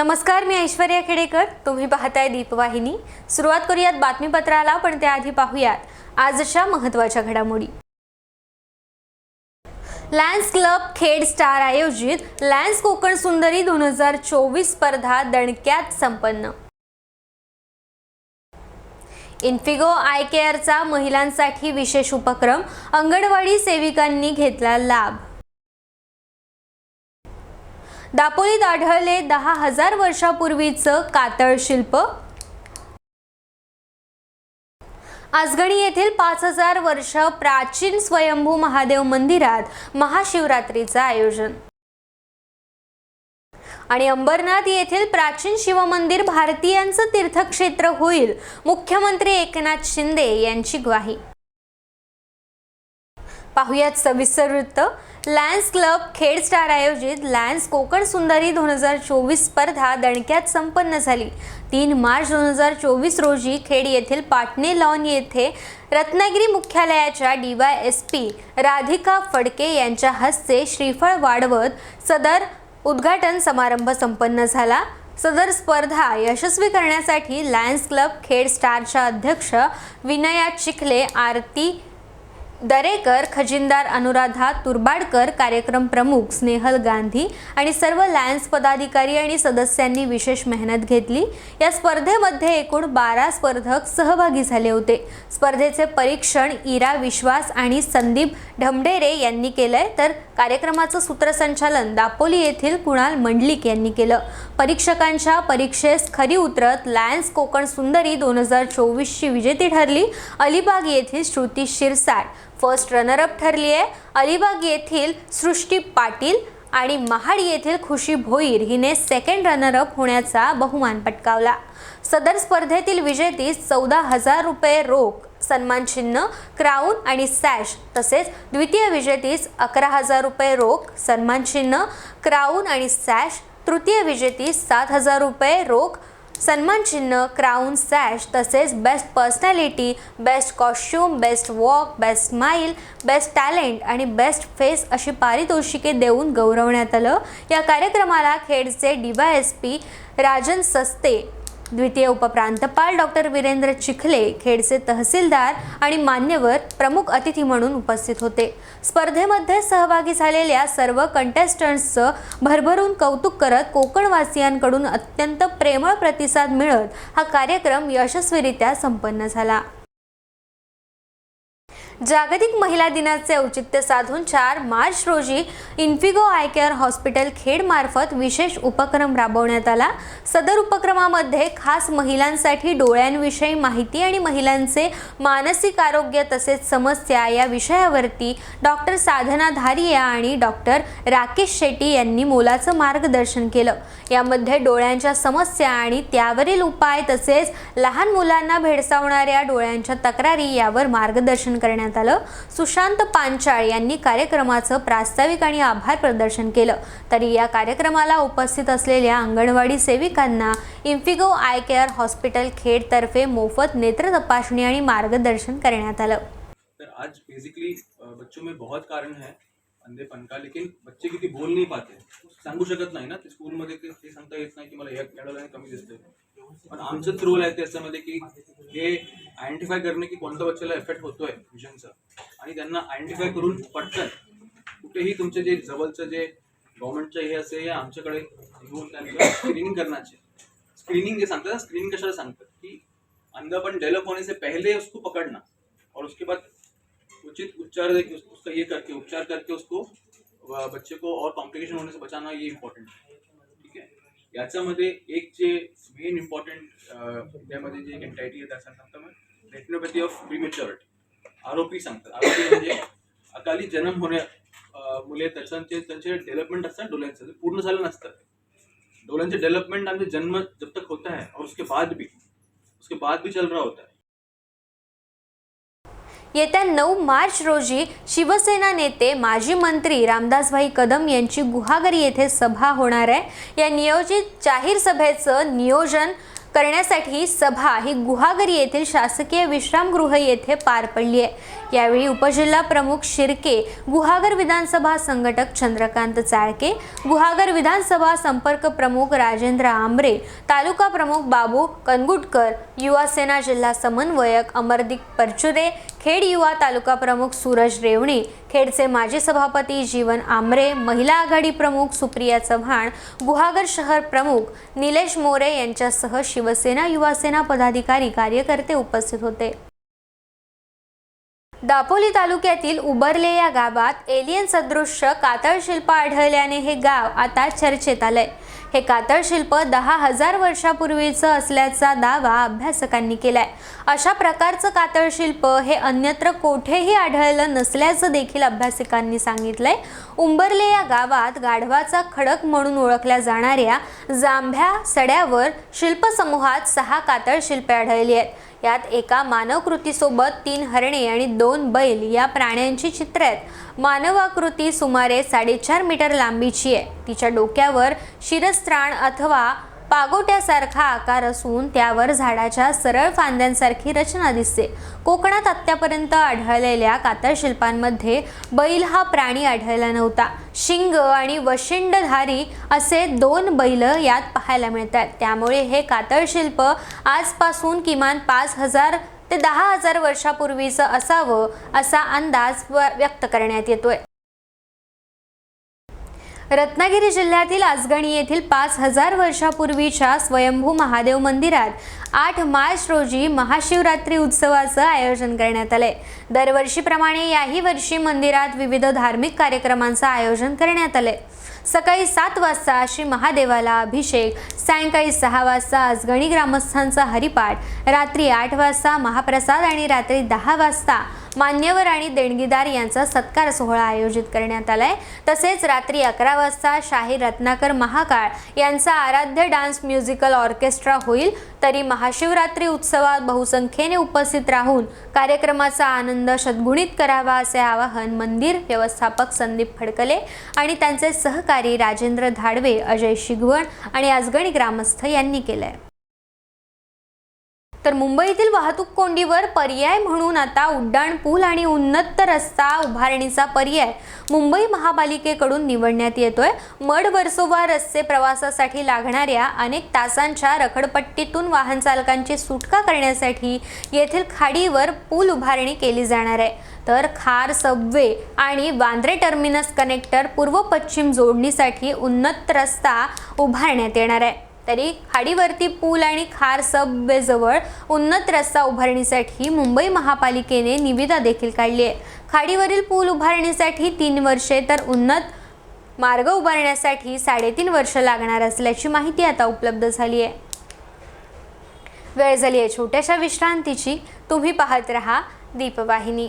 नमस्कार मी ऐश्वर्या खेडेकर. तुम्ही पाहताय दीपवाहिनी. सुरुवात करूयात बातमीपत्राला पण त्याआधी पाहूयात आजच्या महत्त्वाच्या घडामोडी. लॅन्स क्लब खेड स्टार आयोजित लॅन्स कोकण सुंदरी दोन हजार चोवीस स्पर्धा दणक्यात संपन्न. इन्फिगो आय केअरचा महिलांसाठी विशेष उपक्रम. अंगणवाडी सेविकांनी घेतला लाभ. दापोलीत आढळले दहा हजार वर्षापूर्वीचं कातळ शिल्प. आजगणी येथील पाच हजार वर्ष प्राचीन स्वयंभू महादेव मंदिरात महाशिवरात्रीचं आयोजन. आणि अंबरनाथ येथील प्राचीन शिवमंदिर भारतीयांचं तीर्थक्षेत्र होईल मुख्यमंत्री एकनाथ शिंदे यांची ग्वाही. पाहुयात सविस्तर वृत्त लॅन्स क्लब खेड स्टार आयोजित लॅन्स कोकण सुंदरी दोन हजार चोवीस स्पर्धा दणक्यात संपन्न झाली. तीन मार्च दोन हजार चोवीस रोजी खेड येथील पाटणे लॉन येथे रत्नागिरी मुख्यालयाच्या D Y S P Radhika Phadke यांच्या हस्ते श्रीफळ वाढवत सदर उद्घाटन समारंभ संपन्न झाला. सदर स्पर्धा यशस्वी करण्यासाठी लायन्स क्लब खेड स्टारच्या अध्यक्ष विनया चिखले आरती दरेकर खजिनदार अनुराधा तुरबाडकर कार्यक्रम प्रमुख स्नेहल गांधी आणि सर्व लायन्स पदाधिकारी आणि सदस्यांनी विशेष मेहनत घेतली. या स्पर्धेमध्ये एकूण बारा स्पर्धक सहभागी झाले होते. स्पर्धेचे परीक्षण इरा विश्वास आणि संदीप ढमडेरे यांनी केलंय. तर कार्यक्रमाचं सूत्रसंचालन दापोली येथील कुणाल मंडलिक यांनी केलं. परीक्षकांच्या परीक्षेस खरी उतरत लायन्स कोकण सुंदरी दोन हजार चोवीसची विजेती ठरली. अलिबाग येथील श्रुती शिरसाट फर्स्ट रनरअप ठरली आहे. अलिबाग येथील सृष्टी पाटील आणि महाड येथील खुशी भोईर हिने सेकंड रनरअप होण्याचा बहुमान पटकावला. सदर स्पर्धेतील विजेती चौदा हजार रुपये रोख सन्मानचिन्ह क्राऊन आणि सॅश तसेच द्वितीय विजेतीस अकरा हजार रुपये रोख सन्मानचिन्ह क्राऊन आणि सॅश तृतीय विजेतीस सात हजार रुपये रोख सन्मान चिन्ह क्राऊन सॅश तसेच best personality best costume best walk best smile best talent आणि बेस्ट फेस अशी पारितोषिके देऊन गौरवण्यात आलं. या कार्यक्रमाला खेडचे D Y S P Rajan Saste द्वितीय उपप्रांतपाल डॉक्टर वीरेंद्र चिखले खेडचे तहसीलदार आणि मान्यवर प्रमुख अतिथी म्हणून उपस्थित होते. स्पर्धेमध्ये सहभागी झालेल्या सर्व कंटेस्टंट्सचं भरभरून कौतुक करत कोकणवासियांकडून अत्यंत प्रेमळ प्रतिसाद मिळत हा कार्यक्रम यशस्वीरित्या संपन्न झाला. जागतिक महिला दिनाचे औचित्य साधून चार मार्च रोजी इन्फिगो आय केअर हॉस्पिटल खेडमार्फत विशेष उपक्रम राबवण्यात आला. सदर उपक्रमामध्ये खास महिलांसाठी डोळ्यांविषयी माहिती आणि महिलांचे मानसिक आरोग्य तसेच समस्या या विषयावरती डॉक्टर साधना धारिया आणि डॉक्टर राकेश शेट्टी यांनी मोलाचं मार्गदर्शन केलं. यामध्ये डोळ्यांच्या समस्या आणि त्यावरील उपाय तसेच लहान मुलांना भेडसावणाऱ्या डोळ्यांच्या तक्रारी यावर मार्गदर्शन करण्यात आलं. सुशांत पांचाळ यांनी कार्यक्रमाचं प्रास्ताविक आणि आभार प्रदर्शन केलं. तरी या कार्यक्रमाला उपस्थित असलेल्या अंगणवाडी सेविकांना इन्फिगो आय केअर हॉस्पिटल खेडतर्फे मोफत नेत्र तपासणी आणि मार्गदर्शन करण्यात आलं. आज बेसिकली बच्चों में बहुत कारण है। अंधेपण का लेकिन बच्चे किती बोल नाही पाते सांगू शकत नाही ना ते स्कूलमध्ये ते ते सांगता येत नाही की मला या या डोळ्याने कमी दिसतंय. पण आमचंच रोल आहे त्याच्यामध्ये की हे आयडेंटिफाय करणे की कोणत्या बच्चाला इफेक्ट होतोय विजनचा आणि त्यांना आयडेंटिफाय करून पटकन कुठेही तुमचे जे जवळचं जे गव्हर्नमेंटचं हे असे आमच्याकडे घेऊन त्यांचं स्क्रीनिंग करण्याचे. स्क्रीनिंग जे सांगतात ना स्क्रीनिंग कशाला सांगतात? की अंधापन डेव्हलप होने से पहले उसको पकड़ना और उसके बाद उचित उपचार दे उसका ये करके, उपचार करके उसको बच्चे को और कॉम्प्लिकेशन होने से बचाना ये इम्पॉर्टंट है। ठीक आहे याच्यामध्ये एक जे मेन इम्पॉर्टंट त्यामध्ये जे एंटायटी आहे, त्या सांगतात मग रेटिनोपॅथी ऑफ़ प्रीमेच्युरिटी आरोपी सांगतात. आरोपी म्हणजे अकाली जन्म होण्या मुले त्याच्याचे, त्यांचे डेव्हलपमेंट असतात डोळ्यांचं. पूर्ण झालं नसतं. डोळ्यांचे डेवलपमेंट आमचे जन्म जब तक होता है और उसके बाद भी, उसके बाद भी चल रहा होता है. येत्या नऊ मार्च रोजी शिवसेना नेते माजी मंत्री रामदासभाई कदम यांची गुहागरी येथे सभा होणार आहे. या नियोजित जाहीर सभेचं नियोजन करण्यासाठी सभा ही गुहागरी येथील शासकीय विश्रामगृह येथे पार पडली आहे. यावेळी उपजिल्हा प्रमुख शिर्के गुहागर विधानसभा संघटक चंद्रकांत चाळके गुहागर विधानसभा संपर्क प्रमुख राजेंद्र आंबरे तालुका प्रमुख बाबू कनगुटकर युवा सेना जिल्हा समन्वयक अमरदीप परचुरे खेड युवा तालुका प्रमुख सूरज रेवणे खेडचे माजी सभापती जीवन आमरे महिला आघाडी प्रमुख सुप्रिया चव्हाण गुहागर शहर प्रमुख निलेश मोरे यांच्यासह शिवसेना युवासेना पदाधिकारी कार्यकर्ते उपस्थित होते. दापोली तालुक्यातील उबरले या गावात एलियन सदृश्य कातळ शिल्प आढळल्याने हे गाव आता चर्चेत आलंय. हे कातळ शिल्प दहा हजार वर्षापूर्वीचं असल्याचा दावा अभ्यासकांनी केलाय. अशा प्रकारचं कातळ शिल्प हे अन्यत्र कोठेही आढळलं नसल्याचं देखील अभ्यासकांनी सांगितलंय. उंबरले या गावात गाढवाचा खडक म्हणून ओळखल्या जाणाऱ्या जांभ्या सड्यावर शिल्पसमूहात सहा कातळ शिल्पे आढळली आहेत. यात एका मानवकृतीसोबत तीन हरणे आणि दोन बैल या प्राण्यांची चित्र आहेत. मानवाकृती सुमारे साडेचार मीटर लांबीची आहे. तिच्या डोक्यावर शिरस्त्राण अथवा पागोट्यासारखा आकार असून त्यावर झाडाच्या सरळ फांद्यांसारखी रचना दिसते. कोकणात आत्तापर्यंत आढळलेल्या कातळशिल्पांमध्ये बैल हा प्राणी आढळला नव्हता. शिंग आणि वशिंडधारी असे दोन बैल यात पाहायला मिळतात. त्यामुळे हे कातळशिल्प आजपासून किमान पाच हजार ते दहा हजार वर्षापूर्वीचं असावं असा अंदाज व- व्यक्त करण्यात येतोय. रत्नागिरी जिल्ह्यातील आजगणी येथील पाच हजार वर्षापूर्वीच्या स्वयंभू महादेव मंदिरात आठ मार्च रोजी महाशिवरात्री उत्सवाचं आयोजन करण्यात आलंय. दरवर्षीप्रमाणे याही वर्षी मंदिरात विविध धार्मिक कार्यक्रमांचं आयोजन करण्यात आलंय. सकाळी सात वाजता श्री महादेवाला अभिषेक सायंकाळी सहा वाजता अजगणी ग्रामस्थांचा हरिपाठ रात्री आठ वाजता महाप्रसाद आणि रात्री दहा वाजता मान्यवर आणि देणगीदार यांचा सत्कार सोहळा आयोजित करण्यात आलाय. तसेच रात्री अकरा वाजता शाही रत्नाकर महाकाळ यांचा आराध्य डान्स म्युझिकल ऑर्केस्ट्रा होईल. तरी महाशिवरात्री उत्सवात बहुसंख्येने उपस्थित राहून कार्यक्रमाचा आनंद शतगुणित करावा असे आवाहन मंदिर व्यवस्थापक संदीप फडकले आणि त्यांचे सहकारी राजेंद्र धाडवे अजय शिगवण आणि आजगणी ग्रामस्थ यांनी केलंय. तर मुंबईतील वाहतूक कोंडीवर पर्याय म्हणून आता उड्डाण पूल आणि उन्नत रस्ता उभारणीचा पर्याय मुंबई महापालिकेकडून निवडण्यात येतोय. मड वर्सोवा रस्ते प्रवासासाठी लागणाऱ्या अनेक तासांच्या रखडपट्टीतून वाहन चालकांची सुटका करण्यासाठी येथील खाडीवर पूल उभारणी केली जाणार आहे. तर खार सबवे आणि वांद्रे टर्मिनस कनेक्टर पूर्व पश्चिम जोडणीसाठी उन्नत रस्ता उभारण्यात येणार आहे. तरी खाडीवरती पूल आणि खार सबवेजवळ उन्नत रस्ता उभारणीसाठी मुंबई महापालिकेने निविदा देखील काढली आहे. खाडीवरील पूल उभारणीसाठी तीन वर्षे तर उन्नत मार्ग उभारण्यासाठी साडेतीन वर्ष लागणार असल्याची माहिती आता उपलब्ध झाली आहे. वेळ झाली आहे छोट्याशा विश्रांतीची. तुम्ही पाहत रहा दीपवाहिनी.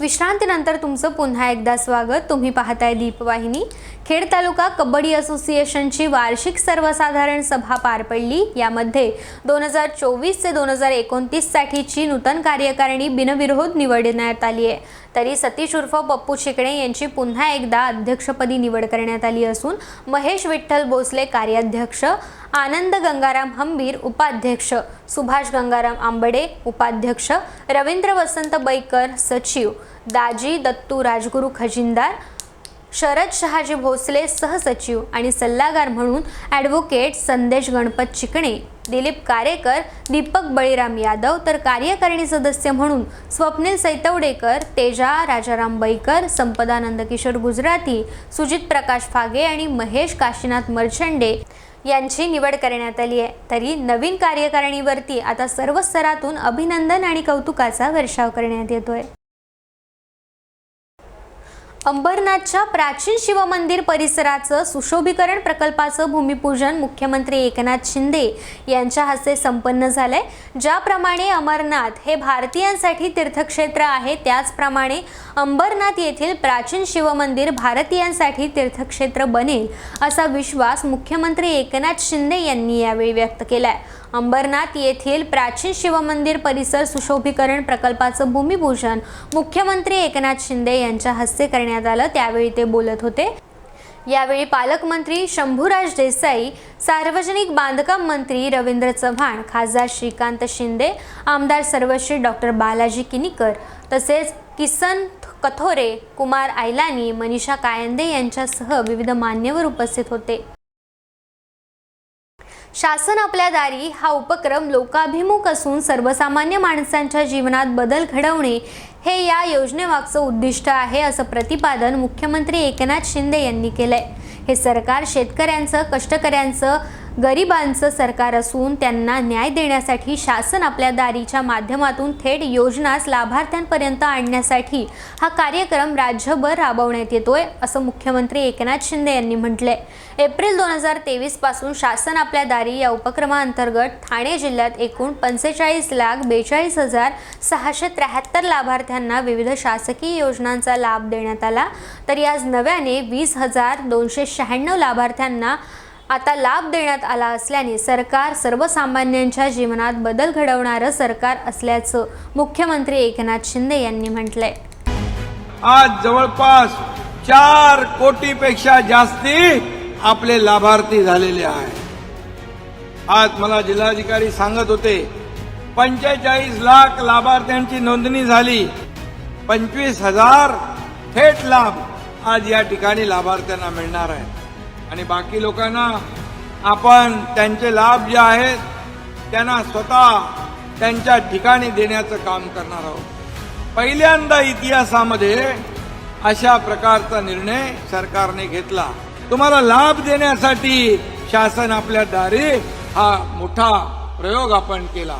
विश्रांतीनंतर तुमचं पुन्हा एकदा स्वागत. तुम्ही पाहताय दीपवाहिनी. खेड तालुका कबड्डी असोसिएशनची वार्षिक सर्वसाधारण सभा पार पडली. यामध्ये दोन हजार चोवीस ते दोन हजार एकोणतीससाठीची नूतन कार्यकारिणी बिनविरोध निवडण्यात आली आहे. तरी सतीश उर्फ पप्पू शिकणे यांची पुन्हा एकदा अध्यक्षपदी निवड करण्यात आली असून महेश विठ्ठल भोसले कार्याध्यक्ष आनंद गंगाराम हंबीर उपाध्यक्ष सुभाष गंगाराम आंबडे उपाध्यक्ष रवींद्र वसंत बैकर सचिव दाजी दत्तू राजगुरू खजिनदार शरद शहाजी भोसले सहसचिव आणि सल्लागार म्हणून ॲडव्होकेट संदेश गणपत चिकणे दिलीप कारेकर दीपक बळीराम यादव तर कार्यकारिणी सदस्य म्हणून स्वप्नील सैतवडेकर तेजा राजाराम बैकर संपदानंद किशोर गुजराती सुजित प्रकाश फागे आणि महेश काशीनाथ मर्चंडे यांची निवड करण्यात आली आहे. तरी नवीन कार्यकारिणीवरती आता सर्व स्तरातून अभिनंदन आणि कौतुकाचा वर्षाव करण्यात येतोय. अंबरनाथच्या प्राचीन शिवमंदिर परिसराचं सुशोभीकरण प्रकल्पाचं भूमिपूजन मुख्यमंत्री एकनाथ शिंदे यांच्या हस्ते संपन्न झालंय. ज्याप्रमाणे अमरनाथ हे भारतीयांसाठी तीर्थक्षेत्र आहे त्याचप्रमाणे अंबरनाथ येथील प्राचीन शिवमंदिर भारतीयांसाठी तीर्थक्षेत्र बनेल असा विश्वास मुख्यमंत्री एकनाथ शिंदे यांनी यावेळी व्यक्त केलाय. अंबरनाथ येथील प्राचीन शिवमंदिर परिसर सुशोभीकरण प्रकल्पाचं भूमिपूजन मुख्यमंत्री एकनाथ शिंदे यांच्या हस्ते करण्यात आलं त्यावेळी ते बोलत होते. यावेळी पालकमंत्री शंभूराज देसाई सार्वजनिक बांधकाम मंत्री रवींद्र चव्हाण खासदार श्रीकांत शिंदे आमदार सर्वश्री डॉक्टर बालाजी किनीकर तसेच किसन कथोरे कुमार आयलानी मनीषा कायंदे यांच्यासह विविध मान्यवर उपस्थित होते. शासन आपल्या दारी हा उपक्रम लोकाभिमुख असून सर्वसामान्य माणसांच्या जीवनात बदल घडवणे हे या योजनेमागचं उद्दिष्ट आहे असं प्रतिपादन मुख्यमंत्री एकनाथ शिंदे यांनी केलंय. हे सरकार शेतकऱ्यांचं कष्टकऱ्यांचं गरिबांचं सरकार असून त्यांना न्याय देण्यासाठी शासन आपल्या दारीच्या माध्यमातून थेट योजनाच लाभार्थ्यांपर्यंत आणण्यासाठी हा कार्यक्रम राज्यभर राबवण्यात येतोय असं मुख्यमंत्री एकनाथ शिंदे यांनी म्हटलंय. एप्रिल दोन हजार तेवीसपासून शासन आपल्या दारी या उपक्रमाअंतर्गत ठाणे जिल्ह्यात एकूण पंचेचाळीस लाख बेचाळीस हजार सहाशे त्र्याहत्तर लाभार्थ्यांना विविध शासकीय योजनांचा लाभ देण्यात आला. तर याच नव्याने वीस हजार दोनशे शहाण्णव लाभार्थ्यांना आता लाभ देण्यात आला असल्याने सरकार सर्वसामान्यांच्या जीवनात बदल घडवणारं सरकार असल्याचं मुख्यमंत्री एकनाथ शिंदे यांनी म्हटलंय. आज जवळपास चार कोटीपेक्षा जास्ती आपले लाभार्थी झालेले आहे आज मला जिल्हाधिकारी सांगत होते पंचेचाळीस लाख लाभार्थ्यांची नोंदणी झाली. पंचवीस हजार थेट लाभ आज या ठिकाणी लाभार्थ्यांना मिळणार आहे आणि बाकी लोकांना आपण त्यांचे लाभ जे आहेत त्यांना स्वतः त्यांच्या ठिकाणी देण्याचं काम करणार आहोत. पहिल्यांदा इतिहासामध्ये अशा प्रकारचा निर्णय सरकारने घेतला. तुम्हाला लाभ देण्यासाठी शासन आपल्या दारी हा मोठा प्रयोग आपण केला.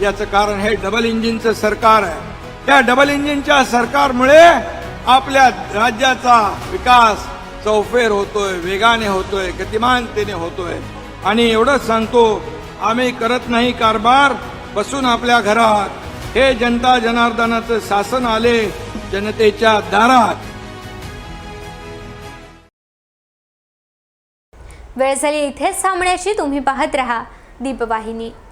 याचं कारण हे डबल इंजिनचं सरकार आहे. त्या डबल इंजिनच्या सरकारमुळे आपल्या राज्याचा विकास चौफेर होतोय वेगाने होतोय गतिमानतेने होतोय. आणि एवढंच सांगतो आम्ही करत नाही कारभार बसून आपल्या घरात. हे जनता जनार्दनाचं शासन आले जनतेच्या दारात. वेळ झाली इथेच थांबण्याची तुम्ही पाहत रहा दीपवाहिनी.